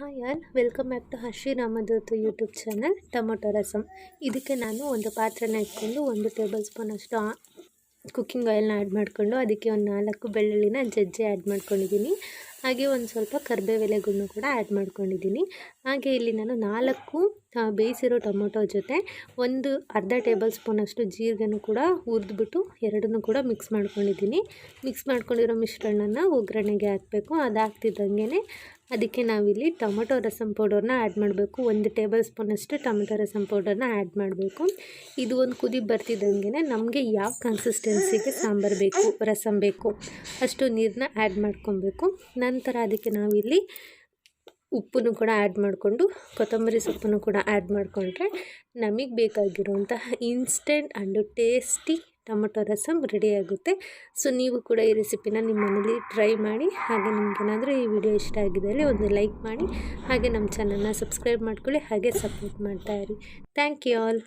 Hi all welcome back to Harshi Ramadutu YouTube channel tomato rasam ಇದಕ್ಕೆ ನಾನು ಒಂದು ಪಾತ್ರೆನ ಇಟ್ಕೊಂಡು ಒಂದು ಟೇಬಲ್ ಸ್ಪೂನ್ ಅಷ್ಟು ಕುಕ್ಕಿಂಗ್ ಆಯಿಲ್ನ ಆ್ಯಡ್ ಮಾಡಿಕೊಂಡು ಅದಕ್ಕೆ ಒಂದು ನಾಲ್ಕು ಬೆಳ್ಳುಳ್ಳಿನ ಜಜ್ಜಿ ಆ್ಯಡ್ ಮಾಡ್ಕೊಂಡಿದ್ದೀನಿ. ಹಾಗೆ ಒಂದು ಸ್ವಲ್ಪ ಕರ್ಬೇವೆಲೆಗಳನ್ನು ಕೂಡ ಆ್ಯಡ್ ಮಾಡ್ಕೊಂಡಿದ್ದೀನಿ. ಹಾಗೆ ಇಲ್ಲಿ ನಾನು ನಾಲ್ಕು ಬೇಯಿಸಿರೋ ಟೊಮೊಟೊ ಜೊತೆ ಒಂದು ಅರ್ಧ ಟೇಬಲ್ ಸ್ಪೂನಷ್ಟು ಜೀರಿಗೆನೂ ಕೂಡ ಹುರಿದ್ಬಿಟ್ಟು ಎರಡನ್ನೂ ಕೂಡ ಮಿಕ್ಸ್ ಮಾಡ್ಕೊಂಡಿದ್ದೀನಿ. ಮಿಕ್ಸ್ ಮಾಡ್ಕೊಂಡಿರೋ ಮಿಶ್ರಣನ ಒಗ್ಗರಣೆಗೆ ಹಾಕಬೇಕು. ಅದು ಹಾಕ್ತಿದ್ದಂಗೆ ಅದಕ್ಕೆ ನಾವಿಲ್ಲಿ ಟೊಮೊಟೊ ರಸಂ ಪೌಡರ್ನ ಆ್ಯಡ್ ಮಾಡಬೇಕು. ಒಂದು ಟೇಬಲ್ ಸ್ಪೂನಷ್ಟು ಟೊಮೊಟೊ ರಸಂ ಪೌಡರ್ನ ಆ್ಯಡ್ ಮಾಡಬೇಕು. ಇದು ಒಂದು ಕುದಿ ಬರ್ತಿದ್ದಂಗೆ ನಮಗೆ ಯಾವ ಕನ್ಸಿಸ್ಟೆನ್ಸಿಗೆ ಸಾಂಬಾರು ಬೇಕು, ರಸಂ ಬೇಕು ಅಷ್ಟು ನೀರನ್ನ ಆ್ಯಡ್ ಮಾಡ್ಕೊಬೇಕು. ನಂತರ ಅದಕ್ಕೆ ನಾವಿಲ್ಲಿ ಉಪ್ಪನ್ನು ಕೂಡ ಆ್ಯಡ್ ಮಾಡಿಕೊಂಡು, ಕೊತ್ತಂಬರಿ ಸೊಪ್ಪನ್ನು ಕೂಡ ಆ್ಯಡ್ ಮಾಡಿಕೊಂಡ್ರೆ ನಮಗೆ ಬೇಕಾಗಿರುವಂತಹ instant and tasty tomato rasam ರೆಡಿಯಾಗುತ್ತೆ. So, ನೀವು ಕೂಡ ಈ ರೆಸಿಪಿನ ನಿಮ್ಮ ಮನೇಲಿ ಟ್ರೈ ಮಾಡಿ, ಹಾಗೆ ನಿಮಗೇನಾದರೂ ಈ ವಿಡಿಯೋ ಇಷ್ಟ ಆಗಿದ್ದಲ್ಲಿ ಒಂದು ಲೈಕ್ ಮಾಡಿ, ಹಾಗೆ ನಮ್ಮ ಚಾನಲ್ನ ಸಬ್ಸ್ಕ್ರೈಬ್ ಮಾಡ್ಕೊಳ್ಳಿ, ಹಾಗೆ ಸಪೋರ್ಟ್ ಮಾಡ್ತಾಯಿರಿ ಥ್ಯಾಂಕ್ ಯು ಆಲ್.